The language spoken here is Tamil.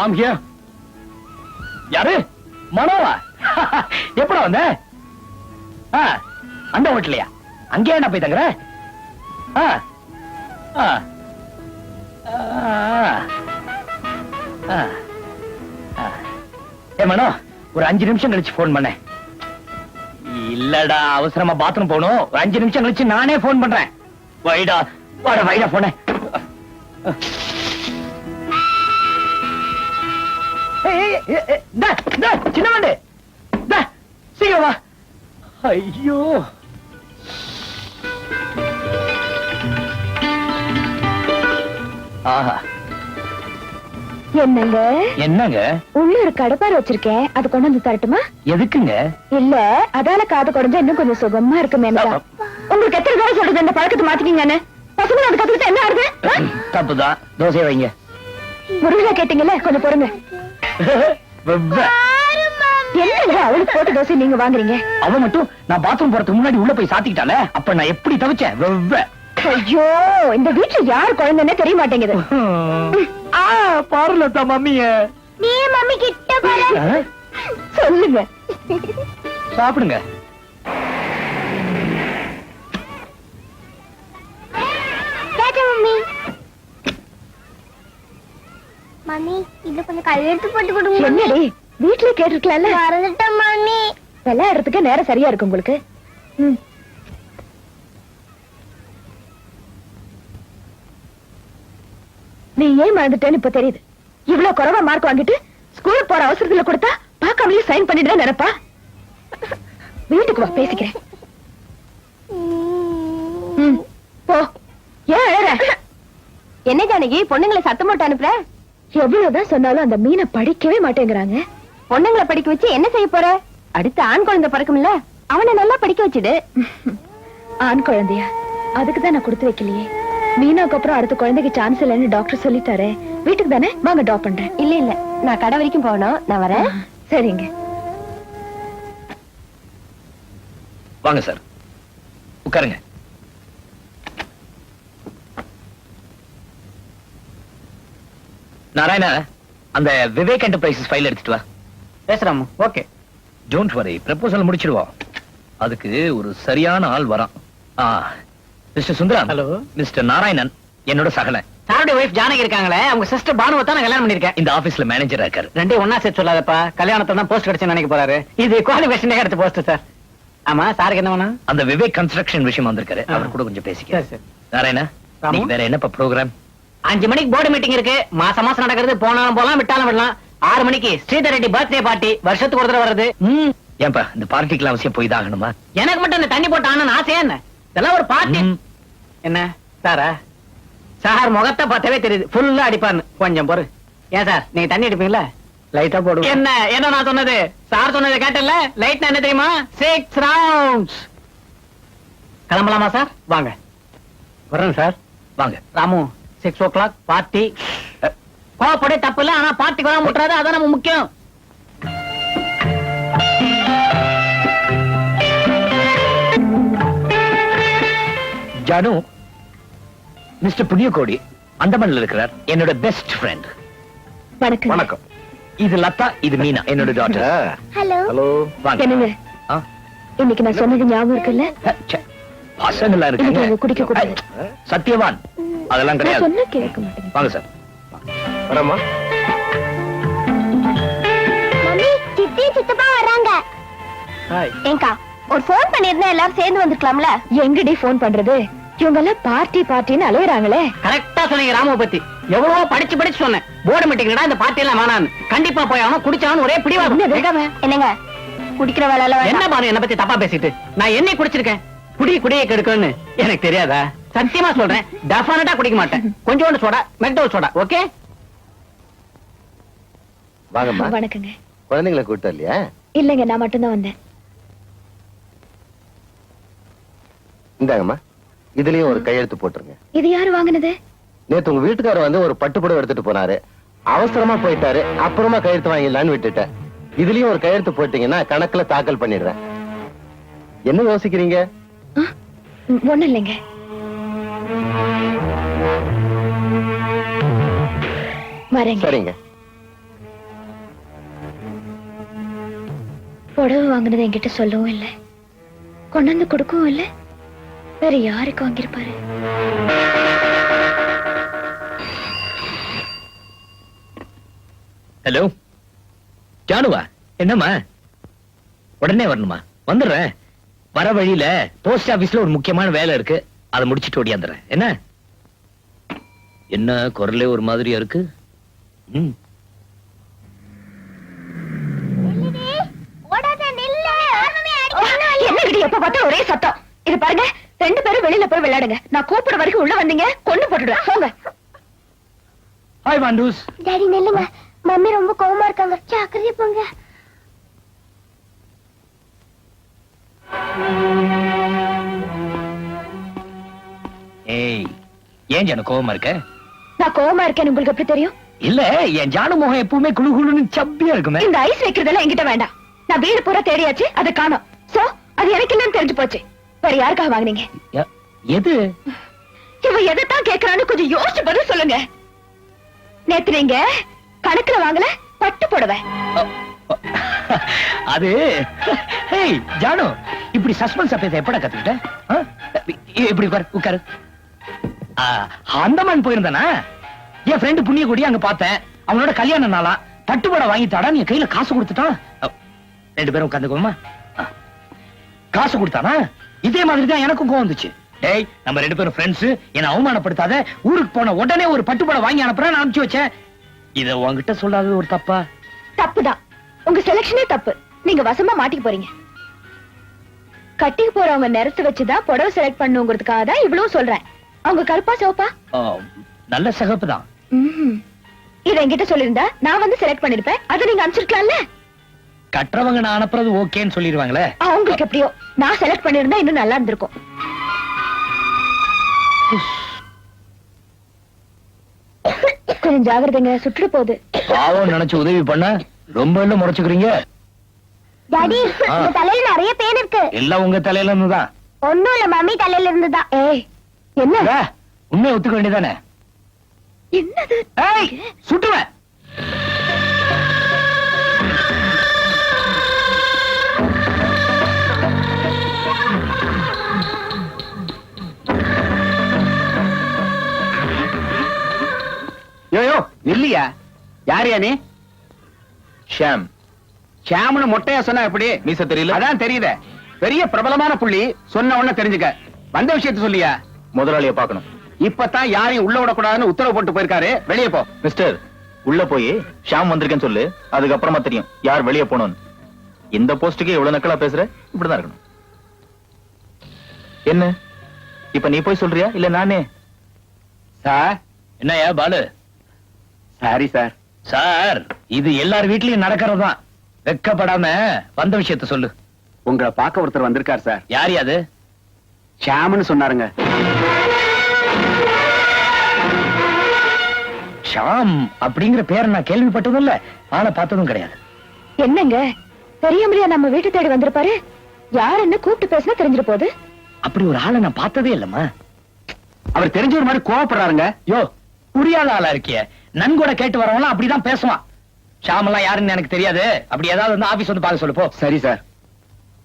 ராம் ஹியர் யாரு? மனோவா? எப்படா வந்த? அந்த ஹோட்டலையா அங்கே என்ன போய் தங்குற? ஏ மனோ ஒரு அஞ்சு நிமிஷம் கழிச்சு போன் பண்ணேன் இல்லடா அவசரமா பாத்ரூம் போகணும். ஒரு அஞ்சு நிமிஷம் கழிச்சு நானே போன் பண்றேன். வைடா வாடா வைடா போனேன் சீக்கிரம் ஐயோ. ஆஹா. என்னங்க? என்னங்க? உள்ள ஒரு கடப்பார வச்சிருக்கேன். அது கொண்டு வந்து தரட்டுமா? எதுக்குங்க? இல்ல அதால காது குறைஞ்சா இன்னும் கொஞ்சம் சுகமா இருக்குமே உங்களுக்கு எத்தனை தடவை சொல்றது? இந்த பழக்கத்தை மாத்திக்கீங்கன்னு. பசங்க அது கத்துக்கிட்டு என்ன ஆகுது? தப்புதான். தோசை வைங்க. முருகா கேட்டீங்கல்ல கொஞ்சம் பொறுங்க. என்னங்க அவளுக்கு போட்ட தோசை நீங்க வாங்குறீங்க? அவ மட்டும் நான் பாத்ரூம் போறதுக்கு முன்னாடி உள்ள போய் சாத்திக்கிட்டால அப்ப நான் எப்படி தவிச்சேன் வெவ்வே. ஐயோ இந்த வீட்டுல யார் குழந்தைன்னே தெரிய மாட்டேங்குது. ஆ பாருல தான் மம்மிய. நீ மம்மி கிட்ட சொல்லுங்க. சாப்பிடுங்க மம்மி மம்மி இது கொஞ்சம் கையெழுத்து போட்டு கொடுங்க என்னடி? வீட்லயே கேட்டிருக்கலாம்ல? மறந்துட்டேன் மம்மி விளையாடுறதுக்கு நேரம் சரியா இருக்கு உங்களுக்கு. நீ ஏன் மறந்துட்டேன்னு இப்ப தெரியுது. இவ்வளவு குறைவா மார்க் வாங்கிட்டு ஸ்கூலுக்கு போற அவசரத்துல கொடுத்தா பார்க்காமலே சைன் பண்ணிடுறேன் நினைப்பா? வீட்டுக்கு வா பேசிக்கிறேன். போ. ஏன் அழற? என்ன ஜானகி பொண்ணுங்களை சத்தம் போட்டு அனுப்புற? எவ்வளவுதான் சொன்னாலும் அந்த மீனை படிக்கவே மாட்டேங்கிறாங்க. பொண்ணுங்களை படிக்க வச்சு என்ன செய்ய போற? அடுத்து ஆண் குழந்தை பிறக்கும்ல அவனை நல்லா படிக்க வச்சுடு. ஆண் குழந்தையா? அதுக்கு தான் நான் கொடுத்து வைக்கலையே. மீனாக்கு அப்புறம் அடுத்த குழந்தைக்கு சான்ஸ் இல்லைன்னு டாக்டர் சொல்லிட்டாரே. வீட்டுக்கு தானே? வாங்க டாப் பண்றேன். இல்ல இல்ல. நான் கடை வரைக்கும் போகணும். நான் வரேன். சரிங்க. வாங்க சார் உட்காருங்க. நாராயணா அந்த விவேக் என்டர்பிரைசஸ் ஃபைல் எடுத்துட்டு வா. பேசுறாமா ஓகே. டோன்ட் வரி ப்ரப்போசல் முடிச்சிடுவோம். அதுக்கு ஒரு சரியான ஆள் வரான். ஆ mister Sundaram Hello. Mister Narayanan என்னோட சகல. சாருடைய ஒய்ஃப் ஜானகி இருக்காங்களே அவங்க சிஸ்டர் பானுவை தான் கல்யாணம் பண்ணிருக்கேன் இந்த ஆபீஸ்ல மேனேஜரா இருக்காரு. ரெண்டே ஒன்னா சேர்த்து சொல்லாதப்பா. கல்யாணத்தை தான் போஸ்ட் கிடைச்சு நினைக்க போறாரு. இது குவாலிஃபிகேஷன் எடுத்த போஸ்ட் சார் ஆமா சாருக்கு என்ன வேணும்? அந்த விவேக் கன்ஸ்ட்ரக்ஷன் விஷயம் வந்திருக்காரு. அவர் கூட கொஞ்சம் பேசிக்க சரி, சரி. நாராயணா வேற என்னப்பா ப்ரோக்ராம் அஞ்சு மணிக்கு போர்டு மீட்டிங் இருக்கு. மாசம் மாசம் நடக்கிறது. போனாலும் போலாம் விட்டாலும் விடலாம். ஆறு மணிக்கு ஸ்ரீதர் ரெட்டி பர்த்டே பார்ட்டி வருஷத்துக்கு ஒரு தடவை வருது. ம், ஏன்பா இந்த பார்ட்டிக்கெல்லாம் அவசியம் போய் தான் ஆகணுமா எனக்கு மட்டும் இந்த தண்ணி போட்டு ஆனு ஆசையா என்ன? இதெல்லாம் ஒரு பார்ட்டி. என்ன? சாரா? சார் முகத்தை பார்த்தாவே தெரியுது. ஃபுல்லா அடிப்பான்னு கொஞ்சம் பொறு. ஏன் சார் நீங்க தண்ணி அடிப்பீங்களா லைட்டா போடுவோம் என்ன? என்ன நான் சொன்னது? சார் சொன்னதை கேட்டல லைட் என்ன தெரியுமா? சிக்ஸ் ரவுண்ட்ஸ் கிளம்பலாமா சார்? வாங்க. வரேன் சார். வாங்க. Ramu six o'clock party கோவப்படே தப்பு இல்ல ஆனா பார்ட்டிக்கு வர முட்டுறாது அதான் நம்ம முக்கியம். ஜானு மிஸ்டர் புண்ணியகோடி அந்தமான்ல இருக்கிறார் என்னோட பெஸ்ட் ஃப்ரெண்ட் வணக்கம். வணக்கம். இது லதா இது மீனா என்னோட டாட்டர் ஹலோ. ஹலோ. வாங்க. என்னங்க? இன்னைக்கு நான் சொன்னது ஞாபகம் இருக்குல்ல? பசங்களா இங்க குடிக்க கூடாது. சத்யவான். அதெல்லாம் நான் கிடையாது. சொன்ன கேட்க மாட்டேங்க. வாங்க சார். வரமா மம்மி சித்தி சித்தப்பா வர்றாங்க. ஏங்கா ஒரு ஃபோன் பண்ணிருந்தா எல்லாரும் சேர்ந்து வந்திருக்கலாம்ல? எங்கடி போன் பண்றது? இவங்க எல்லாம் பார்ட்டி பார்ட்டின்னு அலையறாங்களே. கரெக்டா சொன்னீங்க ராமுவ பத்தி எவ்வளவோ படிச்சு படிச்சு சொன்னேன். போர்டு மீட்டிங்டா இந்த பார்ட்டி எல்லாம் வேணான்னு. கண்டிப்பா போய் அவன் குடிச்சாவன் ஒரே பிடிவாதம்? என்னங்க? குடிக்கிற வேலை என்ன. பாரு என்ன பத்தி தப்பா பேசிட்டு? நான் என்ன குடிச்சிருக்கேன்? குடி குடியை கெடுக்கணும்னு. எனக்கு தெரியாதா? சத்தியமா சொல்றேன். டெஃபினட்டா குடிக்க மாட்டேன். கொஞ்சோண்டு சோடா மெக்டோல் சோடா ஓகே? வாங்கம்மா. வணக்கங்க. குழந்தைங்களை கூட்டு இல்லையா? இல்லைங்க நான் மட்டும்தான் வந்தேன். இந்தாங்கம்மா. இதுலயும் ஒரு கையெழுத்து போட்டுருங்க. இது யாரு வாங்குனது? நேத்து உங்க வீட்டுக்காரர் வந்து ஒரு பட்டுப்புடவை எடுத்துட்டு போனாரு. அவசரமா போயிட்டாரு. அப்புறமா கையெழுத்து வாங்கிடலான்னு விட்டுட்டேன். இதுலயும் ஒரு கையெழுத்து போட்டீங்கன்னா கணக்குல தாக்கல் பண்ணிடுறேன். என்ன யோசிக்கிறீங்க? ஒண்ணும் இல்லைங்க. சரிங்க. புடவை வாங்கினது என்கிட்ட சொல்லவும் இல்லை. கொண்டாந்து கொடுக்கவும் இல்லை. வேற யாருக்கு வாங்கியிருப்பாரு? ஹலோ ஜானுவா என்னம்மா? உடனே வரணுமா? வந்துடுறேன். வர வழியில போஸ்ட் ஆபீஸ்ல ஒரு முக்கியமான வேலை இருக்கு. அதை முடிச்சிட்டு ஓடியாந்துறேன். என்ன? என்ன குரலே ஒரு மாதிரியா இருக்கு? ம். எப்ப பார்த்தா ஒரே சத்தம். இது பாருங்க ரெண்டு பேரும் வெளியில போய் விளையாடுங்க. நான் கூப்பிட வரைக்கும் உள்ள வந்தீங்க கொண்டு போட்டுடுவேன். போங்க. ஹாய் வாண்டூஸ் டாடி நில்லுங்க. மம்மி ரொம்ப கோவமா இருக்காங்க. ஜாக்கிரதையா போங்க. ஏன் ஜானு கோவமா இருக்க? நான் கோவமா இருக்கேன்னு உங்களுக்கு எப்படி தெரியும்? இல்ல என் ஜானு முகம் எப்பவுமே குளு குளுன்னு சப்பியா இருக்குமே. இந்த ஐஸ் வைக்கிறதெல்லாம் என்கிட்ட வேண்டாம். நான் வீடு பூரா தேடியாச்சு அதை காணோம். சோ அது எனக்கு இல்லைன்னு தெரிஞ்சு போச்சு. வேற யாருக்காக வாங்குனீங்க? எது? இவ எதைத்தான் கேக்குறான்னு கொஞ்சம் யோசிச்சு பதில் சொல்லுங்க. நேத்து நீங்க கணக்குல வாங்கல பட்டு புடவை. அது ஹேய் ஜானு இப்படி சஸ்பென்ஸ் பேச எப்படா கத்துக்கிட்ட? இப்படி உட்காரு. அந்தமான் போயிருந்தானா? என் ஃப்ரெண்டு புண்ணிய புண்ணியகுடி அங்க பார்த்தேன். அவனோட கல்யாண நாளா. பட்டுப்பட வாங்கி தாடா நீ கையில காசு கொடுத்துட்டான் ரெண்டு பேரும் உட்காந்துக்கோமா காசு கொடுத்தானா? இதே மாதிரி தான் எனக்கும் கோவம் வந்துச்சு. டேய் நம்ம ரெண்டு பேரும் ஃப்ரெண்ட்ஸ் என்ன அவமானப்படுத்தாத ஊருக்கு போன உடனே ஒரு பட்டுப்பட வாங்கி அனுப்புறேன் நான் அனுப்பிச்சு வச்சேன். இத உன்கிட்ட சொல்லாதது ஒரு தப்பா? தப்புதான். உங்க செலக்ஷனே தப்பு. நீங்க வசமா மாட்டிக்க போறீங்க. கட்டிக்கு போறவங்க நிறத்து வச்சுதான் புடவை செலக்ட் பண்ணுங்கிறதுக்காக தான் இவ்வளவு சொல்றேன். அவங்க கருப்பா சிவப்பா? நல்ல சிகப்பு தான். இத என்கிட்ட சொல்லிருந்தா நான் வந்து செலக்ட் பண்ணிருப்பேன். அதை நீங்க அனுப்பிச்சிருக்கலாம்ல? கட்டுறவங்க நான் அனுப்புறது ஓகேன்னு சொல்லிடுவாங்களே. அவங்களுக்கு எப்படியோ. நான் செலக்ட் பண்ணிருந்தா இன்னும் நல்லா இருந்திருக்கும். கொஞ்சம் ஜாகிரதைங்க சுற்றுட போகுது. பாவம் நினைச்சு உதவி பண்ண ரொம்ப எல்லாம் முறைச்சுக்கிறீங்க. டாடி. உங்க தலையில நிறைய பேன் இருக்கு. எல்லாம் உங்க தலையில இருந்து தான் ஒண்ணும் இல்ல மம்மி தலையில இருந்துதான். ஏய் என்ன? உண்மையை ஒத்துக்க வேண்டியதானே என்னது? ஏய் சுட்டுவேன் யோயோ இல்லையா? யாரையா நீ? ஷாம். ஷாம்னு மொட்டையா சொன்னா எப்படி? மீச தெரியல. அதான் தெரியுதே. பெரிய பிரபலமான புள்ளி சொன்ன உடனே தெரிஞ்சுக்க. வந்த விஷயத்த சொல்லியா? முதலாளிய பார்க்கணும். இப்பதான் யாரையும் உள்ள விடக்கூடாதுன்னு உத்தரவு போட்டு போயிருக்காரு. வெளியே போ. மிஸ்டர் உள்ள போய் ஷாம் வந்திருக்கேன்னு சொல்லு. அதுக்கப்புறமா தெரியும் யார் வெளியே போகணும்னு. இந்த போஸ்டுக்கே இவ்வளவு நக்கலா பேசுற? இப்படிதான் இருக்கணும். என்ன? இப்ப நீ போய் சொல்றியா? இல்ல நானே? சார். என்னய்யா பாலு? Sorry sir. சார் இது எல்லார் வீட்லயும் நடக்கிறது வெக்கப்படாம வந்த விஷயத்த சொல்லு. உங்களை பார்க்க ஒருத்தர் வந்திருக்கார் சார். யார் அது? ஷாம்னு சொன்னாருங்க. ஷாம் அப்படிங்கிற பேரை நான் கேள்விப்பட்டதும் இல்ல ஆளை பார்த்ததும் கிடையாது. என்னங்க? தெரியாமலையா நம்ம வீட்டு தேடி வந்திருப்பாரு? யாருன்னு கூப்பிட்டு பேசினா தெரிஞ்சிட போகுது? அப்படி ஒரு ஆளை நான் பார்த்ததே இல்லம்மா. அவர் தெரிஞ்ச ஒரு மாதிரி கோவப்படுறாருங்க. யோ புரியாத ஆளா இருக்கிய. நன்கூட கேட்டு வரவங்களாம் அப்படிதான் பேசுவான். ஷாம் எல்லாம் யாருன்னு எனக்கு தெரியாது. அப்படி ஏதாவது வந்து ஆபீஸ் வந்து பார்க்க சொல்லு போ. சரி சார்.